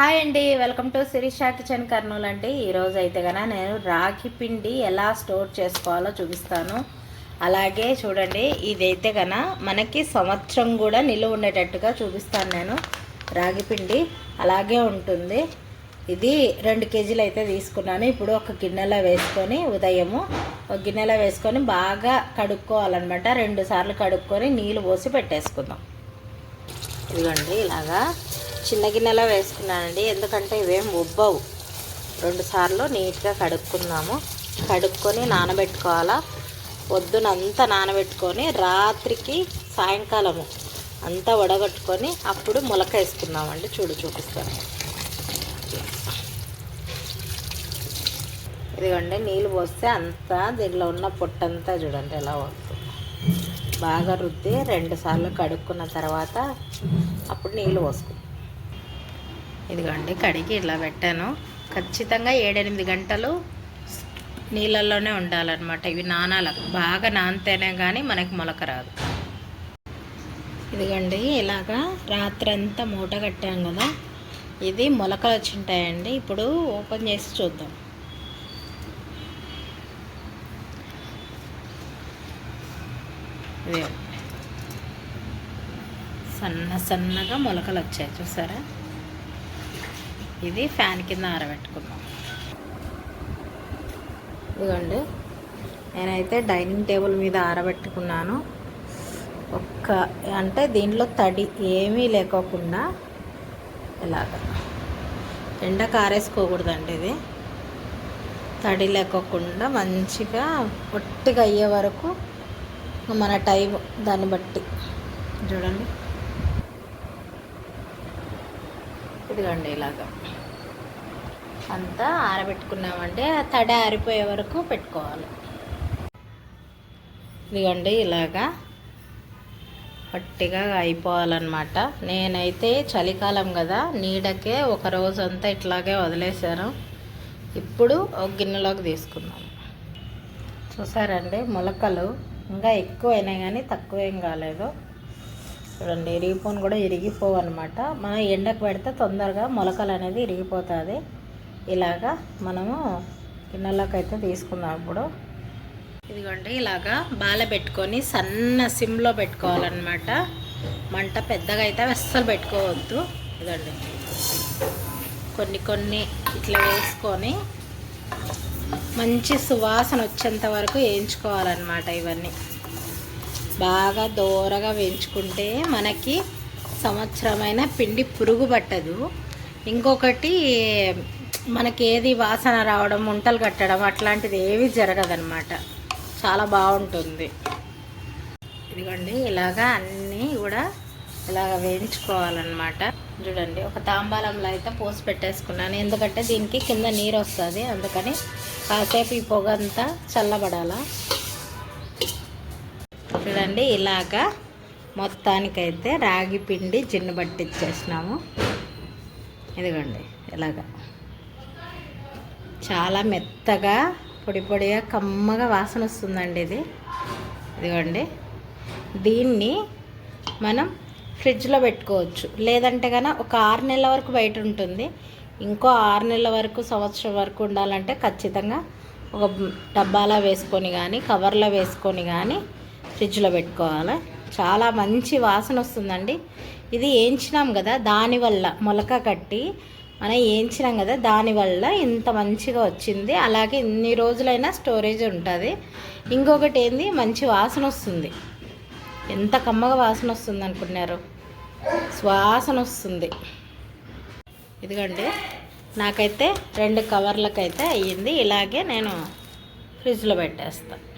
Hi అండి welcome to Shirisha kitchen Kurnool అండి. ఈరోజు అయితే కనుక నేను రాగి పిండి ఎలా స్టోర్ చేసుకోవాలో చూపిస్తాను. అలాగే చూడండి ఇదైతే కన మనకి సంవత్సరం కూడా నిలువ ఉండేటట్టుగా చూపిస్తాను నేను రాగి పిండి. అలాగే ఉంటుంది. ఇది రెండు కేజీలు అయితే తీసుకున్నాను. ఇప్పుడు ఒక గిన్నెలో వేసుకొని ఉదయము ఒక గిన్నెలో వేసుకొని బాగా కడుక్కోవాలన్నమాట. రెండు సార్లు కడుక్కొని నీళ్ళు పోసి పెట్టేసుకుందాం. ఇదిగోండి ఇలాగా చిన్న గిన్నెలో వేసుకున్నానండి. ఎందుకంటే ఇవేం ఉబ్బవు. రెండుసార్లు నీట్గా కడుక్కున్నాము. కడుక్కొని నానబెట్టుకోవాలా? పొద్దునంతా నానబెట్టుకొని రాత్రికి సాయంకాలము అంతా వడగట్టుకొని అప్పుడు మొలక వేసుకుందామండి. చూడు చూపిస్తాను. ఇదిగోండి నీళ్ళు పోస్తే అంతా దీనిలో ఉన్న పొట్టంతా చూడండి ఎలా వస్తుంది. బాగా రుద్ది రెండుసార్లు కడుక్కున్న తర్వాత అప్పుడు నీళ్ళు పోసుకుంటాం ఇదిగోండి కడిగి ఇలా పెట్టాను. ఖచ్చితంగా ఏడెనిమిది గంటలు నీళ్ళల్లోనే ఉండాలన్నమాట. ఇవి నానాల బాగా నానితేనే కానీ మనకి మొలక రాదు. ఇదిగండి ఇలాగా రాత్రంతా మూట కట్టాం కదా. ఇది మొలకలు వచ్చింటాయండి. ఇప్పుడు ఓపెన్ చేసి చూద్దాం. సన్న సన్నగా మొలకలు వచ్చాయి. చూసారా? ఇది ఫ్యాన్ కింద ఆరబెట్టుకున్నాం ఇదిగోండి నేనైతే డైనింగ్ టేబుల్ మీద ఆరబెట్టుకున్నాను. ఒక్క అంటే దీంట్లో తడి ఏమీ లేకోకుండా ఇలాగ ఎండ కారేసుకోకూడదండి ఇది. తడి లేకోకుండా మంచిగా ఒట్టిగా అయ్యే వరకు మన టైం దాన్ని బట్టి. చూడండి. ఇదిగోండి ఇలాగా. అంతా ఆరబెట్టుకున్నామంటే తడి ఆరిపోయే వరకు పెట్టుకోవాలి. ఇదిగండి ఇలాగా పట్టిగా అయిపోవాలన్నమాట. నేనైతే చలికాలం కదా నీడకే ఒక రోజు అంతా ఇట్లాగే వదిలేశాను. ఇప్పుడు ఒక గిన్నెలోకి తీసుకున్నాను చూసారండి మొలకలు ఇంకా ఎక్కువ అయినాయి కానీ తక్కువేం కాలేదు. చూడండి ఇరిగిపోను కూడా ఇరిగిపోవన్నమాట. మనం ఎండకు పెడితే తొందరగా మొలకలు అనేది ఇరిగిపోతుంది. ఇలాగా మనము గిన్నెలోకి అయితే తీసుకుందాం ఇప్పుడు. ఇదిగోండి ఇలాగా బాల పెట్టుకొని సన్న సిమ్లో పెట్టుకోవాలన్నమాట. మంట పెద్దగా అయితే అస్సలు పెట్టుకోవద్దు. ఇదండి కొన్ని కొన్ని ఇట్లా వేసుకొని మంచి సువాసన వచ్చేంత వరకు వేయించుకోవాలన్నమాట ఇవన్నీ. బాగా దూరగా వేయించుకుంటే మనకి సంవత్సరమైన పిండి పురుగు పట్టదు ఇంకొకటి మనకి ఏది వాసన రావడం ముంటలు కట్టడం అట్లాంటిది ఏవి జరగదనమాట చాలా బాగుంటుంది. ఇదిగోండి ఇలాగా అన్నీ కూడా ఇలాగ వేయించుకోవాలన్నమాట. చూడండి ఒక తాంబాలంలో అయితే పోసి పెట్టేసుకున్నాను. ఎందుకంటే దీనికి కింద నీరు వస్తుంది అందుకని కాసేపు ఈ పొగ అంతా చల్లబడాలా. చూడండి ఇలాగా మొత్తానికైతే రాగి పిండి జిన్ను పట్టించేసినాము ఇదిగోండి ఇలాగా. చాలా మెత్తగా పొడి పొడిగా కమ్మగా వాసన వస్తుందండి ఇది. ఇదిగోండి దీన్ని మనం ఫ్రిడ్జ్లో పెట్టుకోవచ్చు. లేదంటే కనుక ఒక ఆరు నెలల వరకు బయట ఉంటుంది. ఇంకో ఆరు నెలల వరకు సంవత్సరం వరకు ఉండాలంటే ఖచ్చితంగా ఒక డబ్బాలో వేసుకొని కానీ కవర్లో వేసుకొని కానీ ఫ్రిడ్జ్లో పెట్టుకోవాలి? చాలా మంచి వాసన వస్తుందండి. ఇది వేయించినాం కదా దానివల్ల మొలక కట్టి మనం వేయించినాం కదా దానివల్ల ఇంత మంచిగా వచ్చింది. అలాగే ఇన్ని రోజులైనా స్టోరేజ్ ఉంటుంది. ఇంకొకటి ఏంది? మంచి వాసన వస్తుంది. ఎంత కమ్మగా వాసన వస్తుంది అనుకున్నారు శ్వాసన వస్తుంది. ఇదిగండి నాకైతే రెండు కవర్లకైతే అయ్యింది. ఇలాగే నేను ఫ్రిడ్జ్లో పెట్టేస్తాను